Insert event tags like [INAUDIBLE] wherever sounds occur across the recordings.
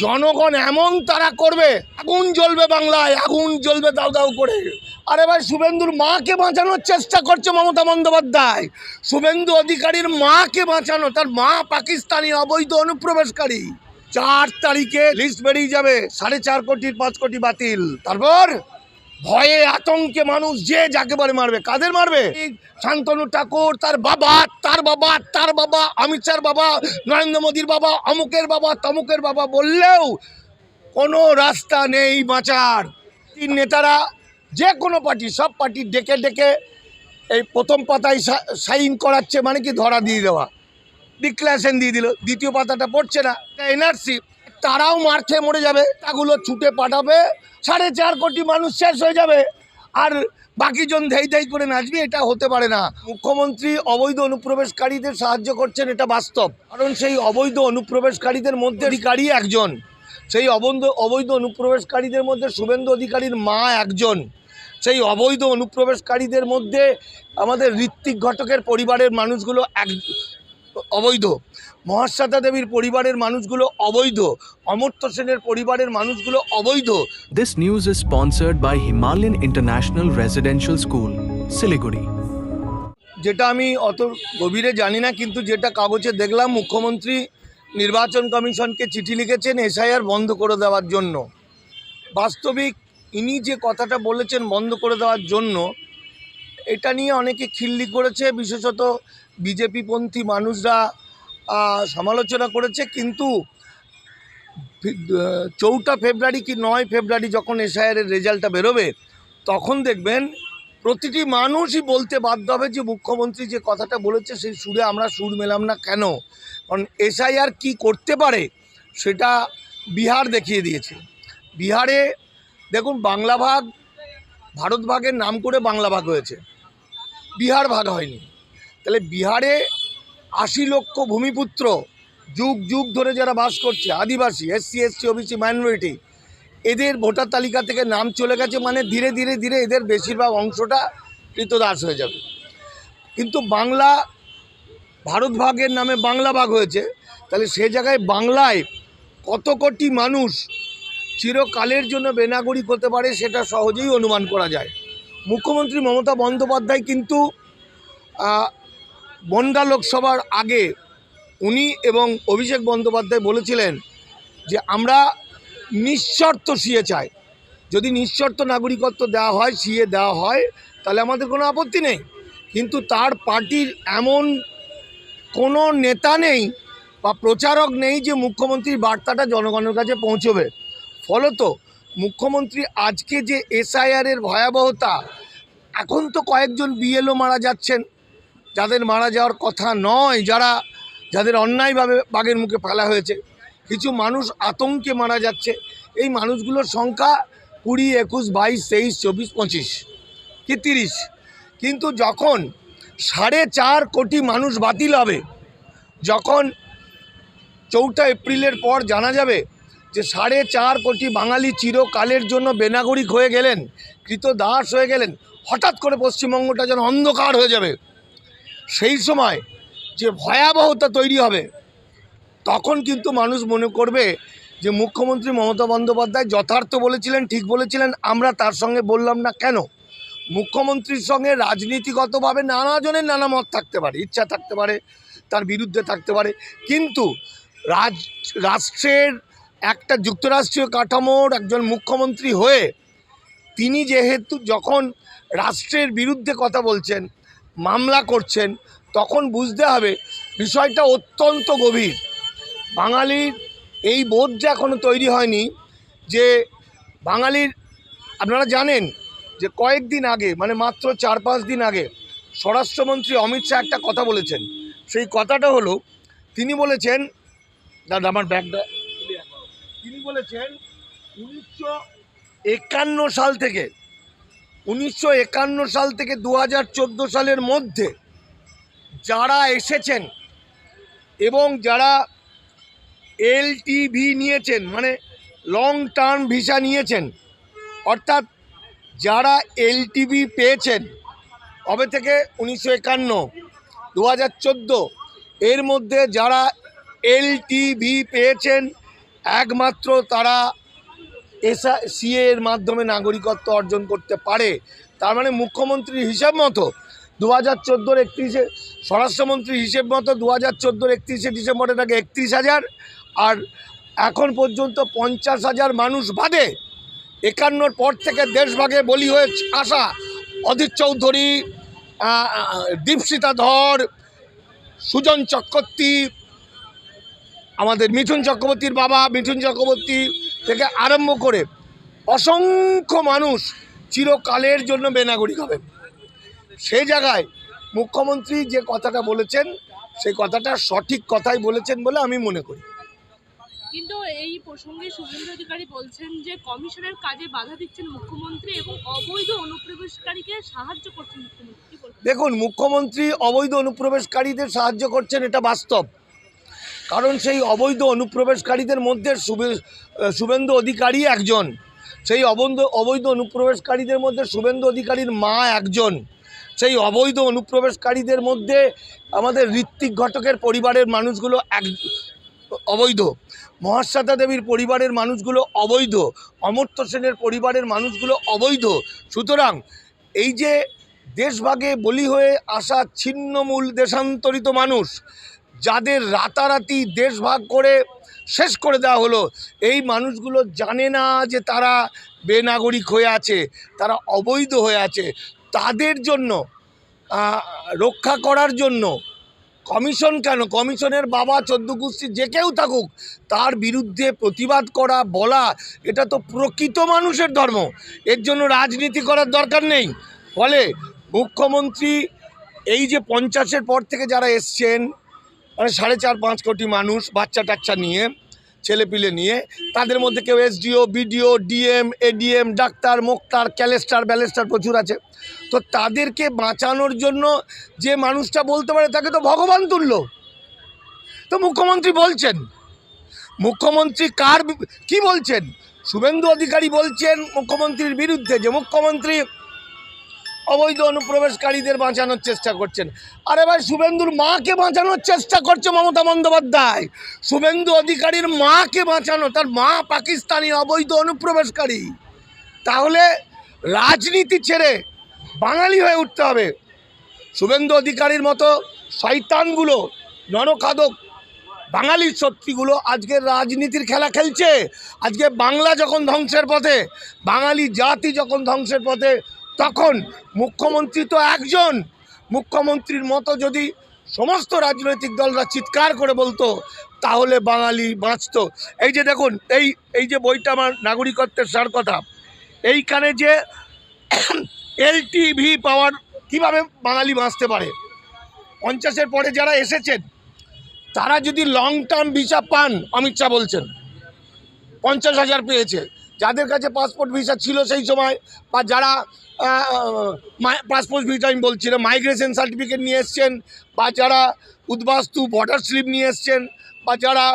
জনগণ এমন তারা করবে, আগুন জ্বলবে বাংলায়, আগুন জ্বলবে দাউ দাউ করে। আরে ভাই, শুভেন্দুর মাকে বাঁচানোর চেষ্টা করছে মমতা বন্দ্যোপাধ্যায়। শুভেন্দু অধিকারীর মাকে বাঁচানো, তার মা পাকিস্তানি অবৈধ অনুপ্রবেশকারী। চার তারিখে লিস্ট বেরিয়ে যাবে, সাড়ে চার কোটির পাঁচ কোটি বাতিল। তারপর ভয়ে আতঙ্কে মানুষ যে যাকে পারে মারবে, কাদের মারবে? শান্তনু ঠাকুর, তার বাবা তার বাবা তার বাবা, অমিত শাহর বাবা, নরেন্দ্র মোদীর বাবা, অমুকের বাবা, তমুকের বাবা বললেও কোনো রাস্তা নেই বাঁচার। তিন নেতারা, যে কোনো পার্টি, সব পার্টি ডেকে ডেকে এই প্রথম পাতায় সাইন করাচ্ছে মানে কি ধরা দিয়ে দেওয়া। ডিক্লারেশন দিয়ে দিল, দ্বিতীয় পাতাটা পড়ছে না এনআরসি। তারাও মার খেয়ে মরে যাবে, তাগুলো ছুটে পাঠাবে, সাড়ে চার কোটি মানুষ শেষ হয়ে যাবে। আর বাকিজন ধেই ধেই করে নাচবে, এটা হতে পারে না। মুখ্যমন্ত্রী অবৈধ অনুপ্রবেশকারীদের সাহায্য করছেন, এটা বাস্তব। কারণ সেই অবৈধ অনুপ্রবেশকারীদের মধ্যে অধিকারী একজন। সেই অবৈধ অবৈধ অনুপ্রবেশকারীদের মধ্যে শুভেন্দু অধিকারীর মা একজন। সেই অবৈধ অনুপ্রবেশকারীদের মধ্যে আমাদের ঋত্বিক ঘটকের পরিবারের মানুষগুলো এক, অবৈধ। মহাশ্বেতা দেবীর পরিবারের মানুষগুলো অবৈধ অমর্ত্য সেনের পরিবারের মানুষগুলো অবৈধ। This news is sponsored by Himalayan international Residential school Siliguri যেটা আমি অত গভীরে জানি না কিন্তু যেটা কাগজে দেখলাম মুখ্যমন্ত্রী নির্বাচন কমিশনকে চিঠি লিখেছেন এসআইআর বন্ধ করে দেওয়ার জন্য। বাস্তবিক ইনি যে কথাটা বলেছেন বন্ধ করে দেওয়ার জন্য এটা নিয়ে অনেকে খিল্লি করেছে। বিশেষত বিজেপিপন্থী মানুষরা সমালোচনা করেছে, কিন্তু চৌঠা ফেব্রুয়ারি কি নয় ফেব্রুয়ারি যখন এসআইআরের রেজাল্টটা বেরোবে, তখন দেখবেন প্রতিটি মানুষই বলতে বাধ্য হবে যে মুখ্যমন্ত্রী যে কথাটা বলেছে, সেই সুরে আমরা সুর মেলাম না কেন? কারণ এসআইআর কি করতে পারে সেটা বিহার দেখিয়ে দিয়েছে। বিহারে দেখুন, বাংলা ভাগ, ভারত ভাগের নাম করে বাংলা ভাগ হয়েছে। বিহার ভাগ হয়নি। তাহলে বিহারে আশি লক্ষ ভূমিপুত্র যুগ যুগ ধরে যারা বাস করছে, আদিবাসী, এসসি, এসটি, ওবিসি, মাইনরিটি, এদের ভোটার তালিকা থেকে নাম চলে গেছে মানে ধীরে ধীরে ধীরে এদের বেশিরভাগ অংশটা কৃতদাস হয়ে যাবে। কিন্তু বাংলা, ভারত ভাগের নামে বাংলা ভাগ হয়েছে, তাহলে সে জায়গায় বাংলায় কত কোটি মানুষ চিরকালের জন্য বেনাগরিক হতে পারে সেটা সহজেই অনুমান করা যায়। মুখ্যমন্ত্রী মমতা বন্দ্যোপাধ্যায় কিন্তু বনগা লোকসভার আগে উনি এবং অভিষেক বন্দ্যোপাধ্যায় বলেছিলেন যে আমরা নিঃশর্ত সিএ চাই। যদি নিঃশর্ত নাগরিকত্ব দেওয়া হয়, সিএ দেওয়া হয়, তাহলে আমাদের কোনো আপত্তি নেই। কিন্তু তার পার্টির এমন কোনো নেতা নেই বা প্রচারক নেই যে মুখ্যমন্ত্রীর বার্তাটা জনগণের কাছে পৌঁছবে। ফলত মুখ্যমন্ত্রী আজকে যে এসআইআরের ভয়াবহতা, এখন তো কয়েকজন বিএলও মারা যাচ্ছেন। যাদের মারা যাওয়ার কথা নয়, যারা, যাদের অন্যায়ভাবে বাঘের মুখে ফেলা হয়েছে, কিছু মানুষ আতঙ্কে মারা যাচ্ছে। এই মানুষগুলোর সংখ্যা কুড়ি, একুশ, বাইশ, তেইশ, চব্বিশ, পঁচিশ কি তিরিশ? কিন্তু যখন সাড়ে চার কোটি মানুষ বাতিল হবে, যখন চৌঠা এপ্রিলের পর জানা যাবে যে সাড়ে চার কোটি বাঙালি চিরকালের জন্য বেনাগরিক হয়ে গেলেন কৃত দাস হয়ে গেলেন, হঠাৎ করে পশ্চিমবঙ্গটা যেন অন্ধকার হয়ে যাবে। সেই সময় যে ভয়াবহতা তৈরি হবে, তখন কিন্তু মানুষ মনে করবে যে মুখ্যমন্ত্রী মমতা বন্দ্যোপাধ্যায় যথার্থ বলেছিলেন, ঠিক বলেছিলেন, আমরা তার সঙ্গে বললাম না কেন? মুখ্যমন্ত্রীর সঙ্গে রাজনীতিগতভাবে নানাজনের নানা মত থাকতে পারে, ইচ্ছা থাকতে পারে, তার বিরুদ্ধে থাকতে পারে, কিন্তু রাজ, রাষ্ট্রের একটা যুক্তরাষ্ট্রীয় কাঠামোর একজন মুখ্যমন্ত্রী হয়ে, তিনি যেহেতু যখন রাষ্ট্রের বিরুদ্ধে কথা বলছেন মামলা করছেন, তখন বুঝতে হবে বিষয়টা অত্যন্ত গভীর। বাঙালির এই বোধটা এখনও তৈরি হয়নি, যে বাঙালির, আপনারা জানেন যে কয়েকদিন আগে মানে মাত্র চার পাঁচ দিন আগে স্বরাষ্ট্রমন্ত্রী অমিত শাহ একটা কথা বলেছেন। সেই কথাটা হলো, তিনি বলেছেন, দাদা আমার ব্যাগটা তিনি বলেছেন, উনিশশো একান্ন সাল থেকে উনিশশো একান্ন সাল থেকে দু হাজার চোদ্দ সালের মধ্যে যারা এসেছেন এবং যারা এলটিভি নিয়েছেন মানে লং টার্ম ভিসা নিয়েছেন, অর্থাৎ যারা এলটিভি পেয়েছেন, কবে থেকে? উনিশশো একান্ন দু হাজার এর মধ্যে যারা এলটিভি পেয়েছেন, একমাত্র তারা এসা সিএ এর মাধ্যমে নাগরিকত্ব অর্জন করতে পারে। তার মানে মুখ্যমন্ত্রীর হিসাব মতো দু হাজার চোদ্দোর একত্রিশে স্বরাষ্ট্রমন্ত্রীর হিসেব মতো দু হাজার চোদ্দোর একত্রিশে ডিসেম্বর এটাকে একত্রিশ হাজার আর এখন পর্যন্ত পঞ্চাশ হাজার মানুষ বাদে একান্নর পর থেকে দেশভাগে বলি হয়ে আসা অধীর চৌধুরী আহ, ধর সুজন চক্রবর্তী আমাদের মিঠুন চক্রবর্তীর বাবা মিঠুন চক্রবর্তী থেকে আরম্ভ করে অসংখ্য মানুষ চিরকালের জন্য বেনাগরিক হবেন সেই জায়গায় মুখ্যমন্ত্রী যে কথাটা বলেছেন সেই কথাটা সঠিক কথাই বলেছেন বলে আমি মনে করি। কিন্তু এই প্রসঙ্গে শুভেন্দু অধিকারী বলছেন যে কমিশনের কাজে বাধা দিচ্ছেন মুখ্যমন্ত্রী এবং অবৈধ অনুপ্রবেশকারীকে সাহায্য করছেন মুখ্যমন্ত্রী। দেখুন মুখ্যমন্ত্রী অবৈধ অনুপ্রবেশকারীদের সাহায্য করছেন এটা বাস্তব। কারণ সেই অবৈধ অনুপ্রবেশকারীদের মধ্যে শুভেন্দু অধিকারী একজন। সেই অবৈধ অবৈধ অনুপ্রবেশকারীদের মধ্যে শুভেন্দু অধিকারীর মা একজন। সেই অবৈধ অনুপ্রবেশকারীদের মধ্যে আমাদের ঋত্বিক ঘটকের পরিবারের মানুষগুলো এক, অবৈধ। মহাশ্বেতা দেবীর পরিবারের মানুষগুলো অবৈধ। অমর্ত্য সেনের পরিবারের মানুষগুলো অবৈধ। সুতরাং এই যে দেশভাগে বলি হয়ে আসা ছিন্নমূল দেশান্তরিত মানুষ, যাদের রাতারাতি দেশভাগ করে শেষ করে দেওয়া হলো। এই মানুষগুলো জানে না যে তারা বেনাগরিক হয়ে আছে, তারা অবৈধ হয়ে আছে। তাদের জন্য রক্ষা করার জন্য কমিশন কেন? কমিশনের বাবা চোদ্দ যে কেউ থাকুক, তার বিরুদ্ধে প্রতিবাদ করা, বলা, এটা তো প্রকৃত মানুষের ধর্ম। এর জন্য রাজনীতি করার দরকার নেই। ফলে মুখ্যমন্ত্রী, এই যে পঞ্চাশের পর থেকে যারা এসছেন মানে সাড়ে চার, পাঁচ কোটি মানুষ, বাচ্চা টাচ্চা নিয়ে ছেলেপিলে নিয়ে, তাদের মধ্যে কেউ SDO, BDO, DM, ADM, doctor, Moktar, ক্যালেস্টার, ব্যালেস্টার প্রচুর আছে। তো তাদেরকে বাঁচানোর জন্য যে মানুষটা বলতে পারে তাকে তো ভগবান তুললো তো মুখ্যমন্ত্রী বলছেন। মুখ্যমন্ত্রী কার কি বলছেন? শুভেন্দু অধিকারী বলছেন মুখ্যমন্ত্রীর বিরুদ্ধে যে মুখ্যমন্ত্রী অবৈধ অনুপ্রবেশকারীদের বাঁচানোর চেষ্টা করছেন। আরে ভাই, শুভেন্দুর মাকে বাঁচানোর চেষ্টা করছে মমতা বন্দ্যোপাধ্যায়। শুভেন্দু অধিকারীর মাকে বাঁচানো, তার মা পাকিস্তানি অবৈধ অনুপ্রবেশকারী। তাহলে রাজনীতি ছেড়ে বাঙালি হয়ে উঠতে হবে। শুভেন্দু অধিকারীর মতো শয়তানগুলো নরখাদক বাঙালির শক্তিগুলো আজকে রাজনীতির খেলা খেলছে। আজকে বাংলা যখন ধ্বংসের পথে, বাঙালি জাতি যখন ধ্বংসের পথে তখন মুখ্যমন্ত্রী তো একজন। মুখ্যমন্ত্রীর মতো যদি সমস্ত রাজনৈতিক দলরা চিৎকার করে বলতো, তাহলে বাঙালি বাঁচতো। এই যে দেখুন, এই এই যে বইটা আমার নাগরিকত্বের সার কথা, এইখানে যে [COUGHS] এলটিভি পাওয়ার কীভাবে বাঙালি বাঁচতে পারে? পঞ্চাশের পরে যারা এসেছেন, তারা যদি লং টার্ম ভিসা পান, অমিত শাহ বলছেন, পঞ্চাশ হাজার পেয়েছে। যাদের কাছে পাসপোর্ট ভিসা ছিল সেই সময়, বা যারা পাসপোর্ট ভিসা আমি বলছি না মাইগ্রেশন সার্টিফিকেট নিয়ে এসছেন, বা যারা উদ্বাস্তু ভোটার স্লিপ নিয়ে এসছেন, বা যারা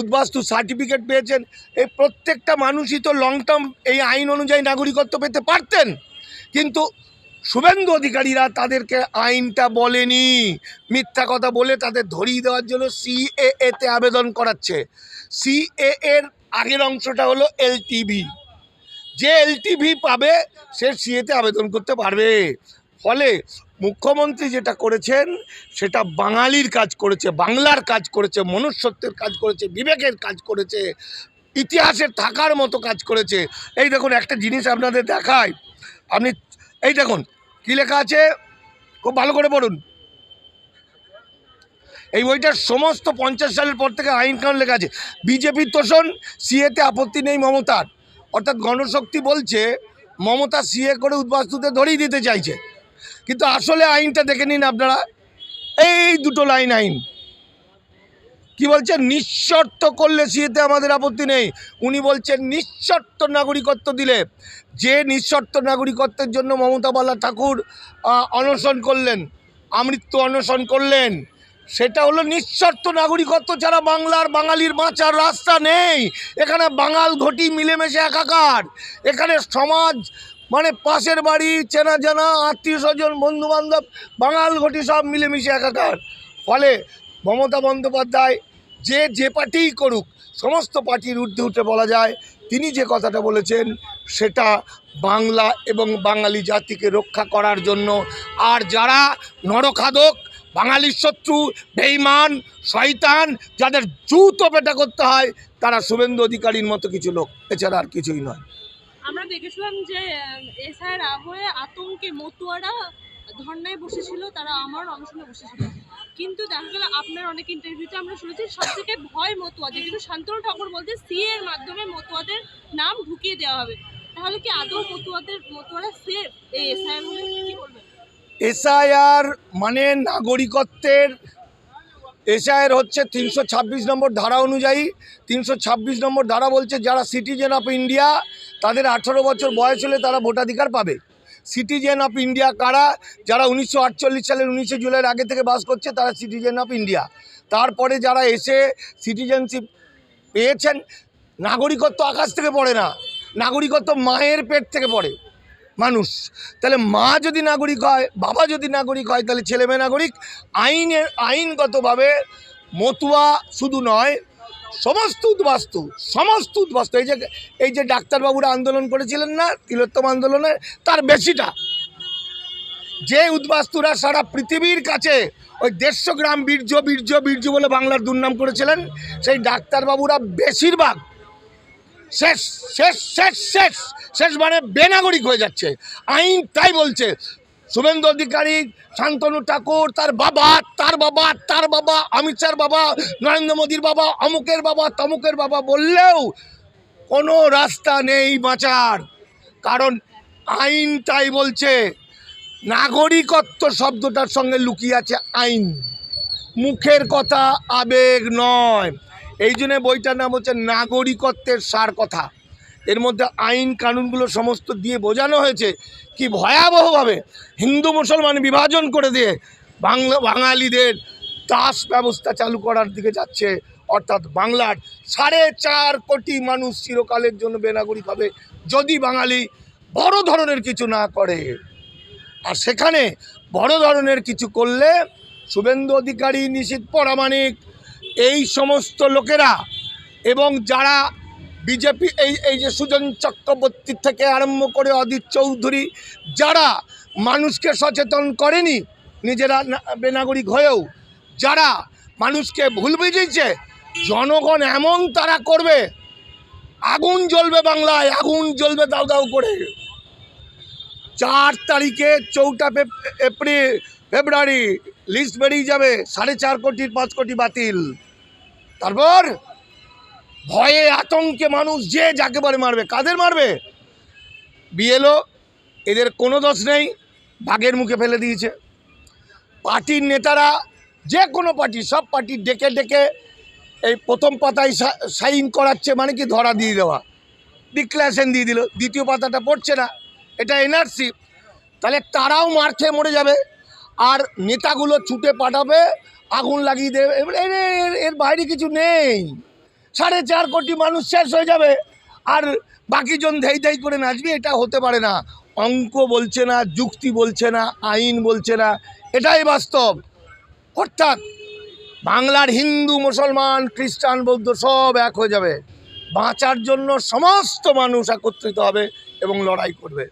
উদ্বাস্তু সার্টিফিকেট পেয়েছেন, এই প্রত্যেকটা মানুষই তো লং টার্ম এই আইন অনুযায়ী নাগরিকত্ব পেতে পারতেন। কিন্তু শুভেন্দু অধিকারীরা তাদেরকে আইনটা বলেনি। মিথ্যা কথা বলে তাদের ধরিয়ে দেওয়ার জন্য সিএএ তে আবেদন করাচ্ছে। সিএ এর আগের অংশটা হলো এলটিভি যে এলটিভি পাবে, সে সিএতে আবেদন করতে পারবে। ফলে মুখ্যমন্ত্রী যেটা করেছেন, সেটা বাঙালির কাজ করেছে, বাংলার কাজ করেছে, মনুষ্যত্বের কাজ করেছে, বিবেকের কাজ করেছে, ইতিহাসের থাকার মতো কাজ করেছে। এই দেখুন, একটা জিনিস আপনাদের দেখায় আপনি, এই দেখুন, কী লেখা আছে? খুব ভালো করে পড়ুন। এই বইটার সমস্ত পঞ্চাশ সালের পর থেকে আইন কানুন লেখা আছে। বিজেপির তোষণ, সিএতে আপত্তি নেই মমতার। অর্থাৎ গণশক্তি বলছে, মমতা সিএ করে উদ্বাস্তুদের ধরেই দিতে চাইছে। কিন্তু আসলে আইনটা দেখে নিন আপনারা। এই দুটো লাইন আইন। কি বলছেন নিঃশর্ত করলে সিএতে আমাদের আপত্তি নেই। উনি বলছেন, নিঃশর্ত নাগরিকত্ব দিলে। যে নিঃশর্ত নাগরিকত্বের জন্য মমতা বালা ঠাকুর অনশন করলেন, আমৃত্যু অনশন করলেন সেটা হলো নিঃশর্ত নাগরিকত্ব ছাড়া বাংলার বাঙালির বাঁচার রাস্তা নেই। এখানে বাঙাল ঘটি মিলেমিশে একাকার। এখানে সমাজ মানে পাশের বাড়ি, চেনা জানা, আত্মীয় স্বজন বন্ধু বান্ধব বাঙাল ঘটি সব মিলেমিশে একাকার। ফলে মমতা বন্দ্যোপাধ্যায় যে যে পার্টিই করুক, সমস্ত পার্টির ঊর্ধ্বে উঠে বলা যায়, তিনি যে কথাটা বলেছেন, সেটা বাংলা এবং বাঙালি জাতিকে রক্ষা করার জন্য। আর যারা নরখাদক বাঙালির শত্রু বেইমান শয়তান, যাদের জুতো পেটা করতে হয়, তারা শুভেন্দু অধিকারীর মতো কিছু লোক। এছাড়া আর কিছুই নয়। আমরা দেখেছিলাম যে এসআইয়ের আবহে আতঙ্কে মতুয়ারা ধর্নায় বসেছিল, তারা আমার অনশনে বসেছিল। কিন্তু দেখা গেল আপনার অনেক ইন্টারভিউতে আমরা শুনেছি, সব থেকে ভয় মতুয়াদের, কিন্তু শান্তনু ঠাকুর বলতে সি এর মাধ্যমে মতুয়াদের নাম ঢুকিয়ে দেওয়া হবে। তাহলে কি আদৌ মতুয়াদের, মতুয়ারা সেফ এই বলবেন এসআইআর মানে নাগরিকত্বের এসআইআর হচ্ছে তিনশো ছাব্বিশ নম্বর ধারা অনুযায়ী। তিনশো ছাব্বিশ নম্বর ধারা বলছে, যারা সিটিজেন অফ ইন্ডিয়া তাদের আঠেরো বছর বয়স হলে তারা ভোটাধিকার পাবে। সিটিজেন অফ ইন্ডিয়া কারা? যারা উনিশশো আটচল্লিশ সালের উনিশে জুলাইয়ের আগে থেকে বাস করছে, তারা সিটিজেন অফ ইন্ডিয়া তারপরে যারা এসে সিটিজেনশিপ পেয়েছেন, নাগরিকত্ব আকাশ থেকে পড়ে না। নাগরিকত্ব মায়ের পেট থেকে পড়ে। মানুষ। তাহলে মা যদি নাগরিক হয়, বাবা যদি নাগরিক হয়, তাহলে ছেলে মেয়ে নাগরিক, আইনের আইনগতভাবে মতুয়া শুধু নয়, সমস্ত উদ্বাস্তু সমস্ত উদ্বাস্তু। এই যে এই যে ডাক্তারবাবুরা আন্দোলন করেছিলেন না, তিলোত্তম আন্দোলনে তার বেশিটা। যে উদ্বাস্তুরা সারা পৃথিবীর কাছে ওই দেড়শো গ্রাম বীর্য বীর্য বীর্য বলে বাংলার দুর্নাম করেছিলেন, সেই ডাক্তারবাবুরা বেশিরভাগ শেষ শেষ শেষ শেষ শেষ মানে বেনাগরিক হয়ে যাচ্ছে। আইন তাই বলছে, শুভেন্দু অধিকারী, শান্তনু ঠাকুর, তার বাবা তার বাবা তার বাবা, অমিত শাহর বাবা, নরেন্দ্র মোদীর বাবা, অমুকের বাবা, তমুকের বাবা বললেও কোনো রাস্তা নেই বাঁচার। কারণ আইন তাই বলছে, নাগরিকত্ব শব্দটার সঙ্গে লুকিয়ে আছে আইন। মুখের কথা আবেগ নয়। এই জন্য বইটার নাম হচ্ছে নাগরিকত্বের সার কথা। এর মধ্যে আইন কানুনগুলো সমস্ত দিয়ে বোঝানো হয়েছে কি ভয়াবহভাবে হিন্দু মুসলমান বিভাজন করে দিয়ে বাংলা, বাঙালিদের দাস ব্যবস্থা চালু করার দিকে যাচ্ছে। অর্থাৎ বাংলার সাড়ে চার কোটি মানুষ চিরকালের জন্য বেনাগরিক হবে যদি বাঙালি বড় ধরনের কিছু না করে। আর সেখানে বড় ধরনের কিছু করলে শুভেন্দু অধিকারী নিশীত পরামানিক এই সমস্ত লোকেরা এবং যারা বিজেপি, এই এই যে সুজন চক্রবর্তী থেকে আরম্ভ করে অদিত চৌধুরী, যারা মানুষকে সচেতন করেনি, নিজেরা বেনাগরিক হয়েও, যারা মানুষকে ভুল বুঝিয়েছে, জনগণ এমন তারা করবে, আগুন জ্বলবে বাংলায়, আগুন জ্বলবে দাউ দাউ করে। চার তারিখে চৌঠা এপ্রিল, ফেব্রুয়ারি, লিস্ট বেরিয়ে যাবে, সাড়ে চার কোটির পাঁচ কোটি বাতিল। তারপর ভয়ে আতঙ্কে মানুষ যে যাকে বলে মারবে, কাদের মারবে? বিএলও এদের কোনো দোষ নেই, বাঘের মুখে ফেলে দিয়েছে। পার্টির নেতারা, যে কোনো পার্টি, সব পার্টি ডেকে ডেকে এই প্রথম পাতায় সাইন করাচ্ছে মানে কি ধরা দিয়ে দেওয়া। ডিক্লারেশন দিয়ে দিল, দ্বিতীয় পাতাটা পড়ছে না, এটা এনআরসি তাহলে তারাও মার খেয়ে মরে যাবে। আর নেতাগুলো ছুটে পাঠাবে, আগুন লাগিয়ে দেবে। এর- এর বাইরে কিছু নেই। সাড়ে চার কোটি মানুষ শেষ হয়ে যাবে। আর বাকিজন ধেই ধেই করে নাচবে, এটা হতে পারে না। অঙ্ক বলছে না, যুক্তি বলছে না, আইন বলছে না, এটাই বাস্তব। অর্থাৎ বাংলার হিন্দু, মুসলমান, খ্রিস্টান, বৌদ্ধ সব এক হয়ে যাবে। বাঁচার জন্য সমস্ত মানুষ একত্রিত হবে এবং লড়াই করবে।